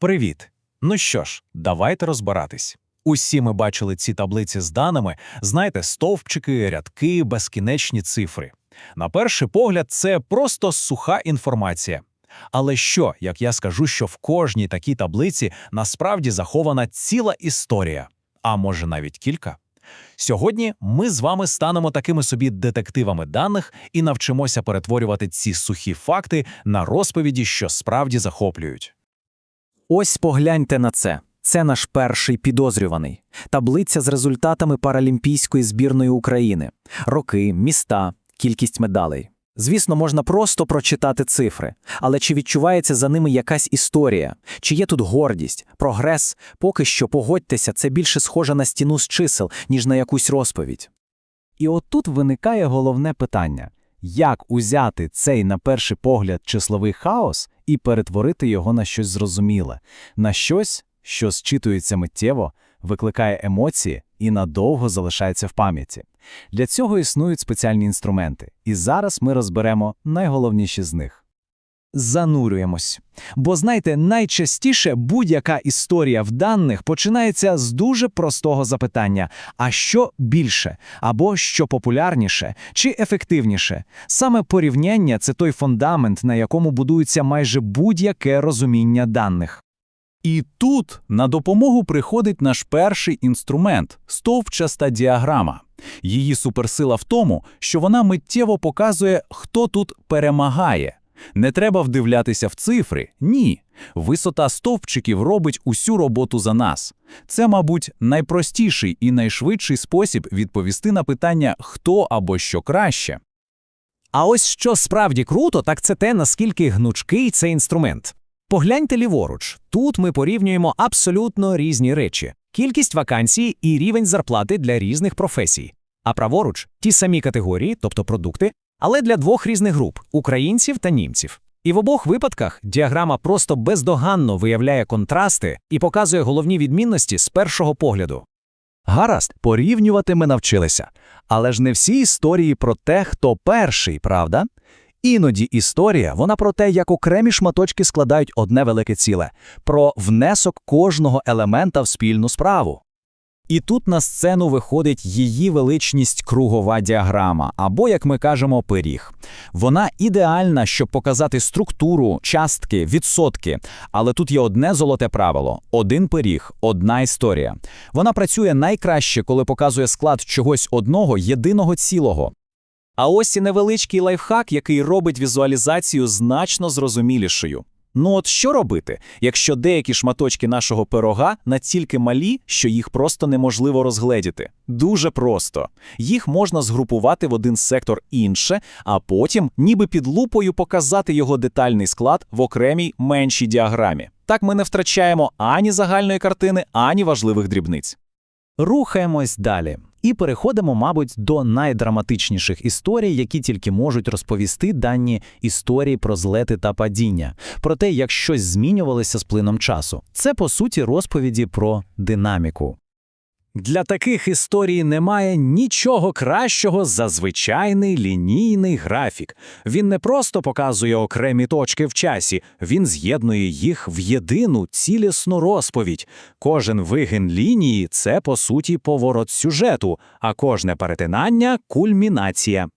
Привіт! Ну що ж, давайте розбиратись. Усі ми бачили ці таблиці з даними, знаєте, стовпчики, рядки, безкінечні цифри. На перший погляд, це просто суха інформація. Але що, як я скажу, що в кожній такій таблиці насправді захована ціла історія, а може навіть кілька? Сьогодні ми з вами станемо такими собі детективами даних і навчимося перетворювати ці сухі факти на розповіді, що справді захоплюють. Ось погляньте на це. Це наш перший підозрюваний. Таблиця з результатами Паралімпійської збірної України. Роки, міста, кількість медалей. Звісно, можна просто прочитати цифри, але чи відчувається за ними якась історія? Чи є тут гордість, прогрес? Поки що, погодьтеся, це більше схоже на стіну з чисел, ніж на якусь розповідь. І отут виникає головне питання: як узяти цей, на перший погляд, числовий хаос і перетворити його на щось зрозуміле, на щось, що зчитується миттєво, викликає емоції і надовго залишається в пам'яті. Для цього існують спеціальні інструменти, і зараз ми розберемо найголовніші з них. Занурюємось. Бо знаєте, найчастіше будь-яка історія в даних починається з дуже простого запитання: а що більше, або що популярніше, чи ефективніше? Саме порівняння це той фундамент, на якому будується майже будь-яке розуміння даних. І тут на допомогу приходить наш перший інструмент стовпчаста діаграма. Її суперсила в тому, що вона миттєво показує, хто тут перемагає. Не треба вдивлятися в цифри, ні. Висота стовпчиків робить усю роботу за нас. Це, мабуть, найпростіший і найшвидший спосіб відповісти на питання, хто або що краще. А ось що справді круто, так це те, наскільки гнучкий цей інструмент. Погляньте ліворуч. Тут ми порівнюємо абсолютно різні речі: кількість вакансій і рівень зарплати для різних професій. А праворуч ті самі категорії, тобто продукти, але для двох різних груп українців та німців. І в обох випадках діаграма просто бездоганно виявляє контрасти і показує головні відмінності з першого погляду. Гаразд, порівнювати ми навчилися. Але ж не всі історії про те, хто перший, правда? Іноді історія вона про те, як окремі шматочки складають одне велике ціле, про внесок кожного елемента в спільну справу. І тут на сцену виходить її величність кругова діаграма, або, як ми кажемо, пиріг. Вона ідеальна, щоб показати структуру, частки, відсотки. Але тут є одне золоте правило: один пиріг, одна історія. Вона працює найкраще, коли показує склад чогось одного єдиного цілого. А ось і невеличкий лайфхак, який робить візуалізацію значно зрозумілішою. Ну от що робити, якщо деякі шматочки нашого пирога настільки малі, що їх просто неможливо розгледіти? Дуже просто. Їх можна згрупувати в один сектор інше, а потім, ніби під лупою, показати його детальний склад в окремій меншій діаграмі. Так ми не втрачаємо ані загальної картини, ані важливих дрібниць. Рухаємось далі. І переходимо, мабуть, до найдраматичніших історій, які тільки можуть розповісти дані історії про злети та падіння, про те, як щось змінювалося з плином часу. Це по суті розповіді про динаміку. Для таких історій немає нічого кращого за звичайний лінійний графік. Він не просто показує окремі точки в часі, він з'єднує їх в єдину цілісну розповідь. Кожен вигин лінії це по суті поворот сюжету, а кожне перетинання кульмінація.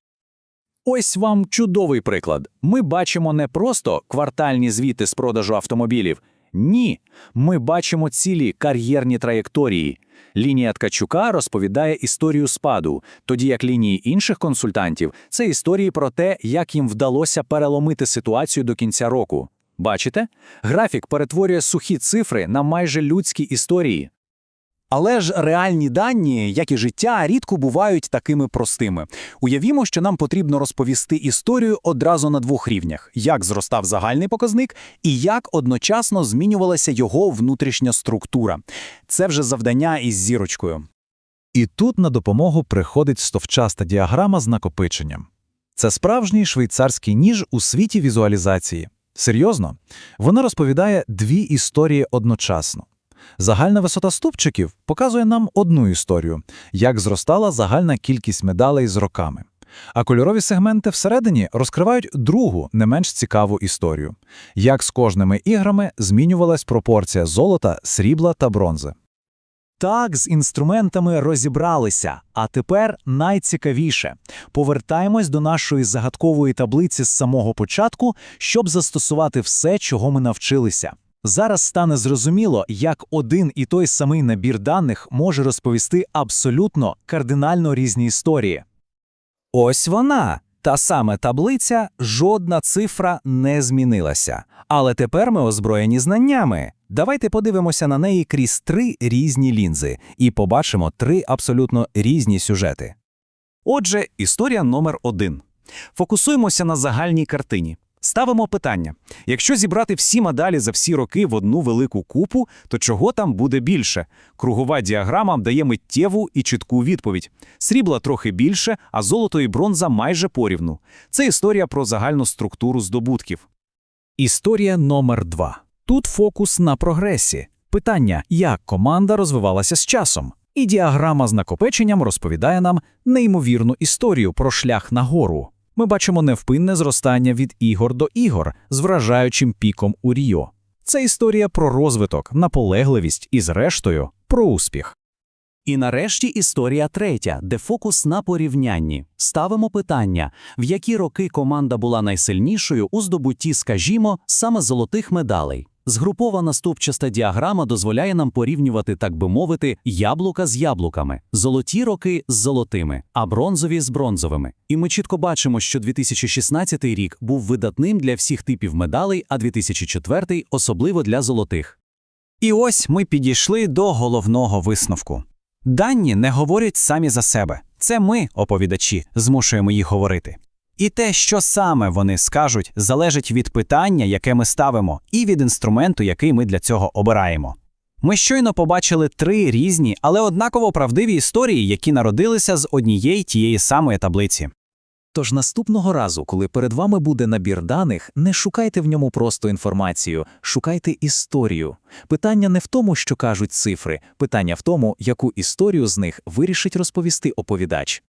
Ось вам чудовий приклад. Ми бачимо не просто квартальні звіти з продажу автомобілів. Ні, ми бачимо цілі кар'єрні траєкторії. Лінія Ткачука розповідає історію спаду, тоді як лінії інших консультантів це історії про те, як їм вдалося переломити ситуацію до кінця року. Бачите? Графік перетворює сухі цифри на майже людські історії. Але ж реальні дані, як і життя, рідко бувають такими простими. Уявімо, що нам потрібно розповісти історію одразу на двох рівнях: як зростав загальний показник і як одночасно змінювалася його внутрішня структура. Це вже завдання із зірочкою. І тут на допомогу приходить стовчаста діаграма з накопиченням. Це справжній швейцарський ніж у світі візуалізації. Серйозно, вона розповідає дві історії одночасно. Загальна висота ступчиків показує нам одну історію, як зростала загальна кількість медалей з роками. А кольорові сегменти всередині розкривають другу, не менш цікаву історію. Як з кожними іграми змінювалась пропорція золота, срібла та бронзи. Так, з інструментами розібралися. А тепер найцікавіше. Повертаємось до нашої загадкової таблиці з самого початку, щоб застосувати все, чого ми навчилися. Зараз стане зрозуміло, як один і той самий набір даних може розповісти абсолютно кардинально різні історії. Ось вона. Та саме таблиця, жодна цифра не змінилася. Але тепер ми озброєні знаннями. Давайте подивимося на неї крізь три різні лінзи і побачимо три абсолютно різні сюжети. Отже, історія номер один. Фокусуємося на загальній картині. Ставимо питання: якщо зібрати всі медалі за всі роки в одну велику купу, то чого там буде більше? Кругова діаграма дає миттєву і чітку відповідь. Срібла трохи більше, а золото і бронза майже порівну. Це історія про загальну структуру здобутків. Історія номер два. Тут фокус на прогресі. Питання, як команда розвивалася з часом. І діаграма з накопиченням розповідає нам неймовірну історію про шлях нагору. Ми бачимо невпинне зростання від ігор до ігор з вражаючим піком у Ріо. Це історія про розвиток, наполегливість і, зрештою, про успіх. І нарешті історія третя, де фокус на порівнянні. Ставимо питання, в які роки команда була найсильнішою у здобутті, скажімо, саме золотих медалей. Згрупована стовпчаста діаграма дозволяє нам порівнювати, так би мовити, яблука з яблуками, золоті роки з золотими, а бронзові з бронзовими. І ми чітко бачимо, що 2016 рік був видатним для всіх типів медалей, а 2004 – особливо для золотих. І ось ми підійшли до головного висновку. Дані не говорять самі за себе. Це ми, оповідачі, змушуємо їх говорити. І те, що саме вони скажуть, залежить від питання, яке ми ставимо, і від інструменту, який ми для цього обираємо. Ми щойно побачили три різні, але однаково правдиві історії, які народилися з однієї тієї самої таблиці. Тож наступного разу, коли перед вами буде набір даних, не шукайте в ньому просто інформацію, шукайте історію. Питання не в тому, що кажуть цифри, питання в тому, яку історію з них вирішить розповісти оповідач.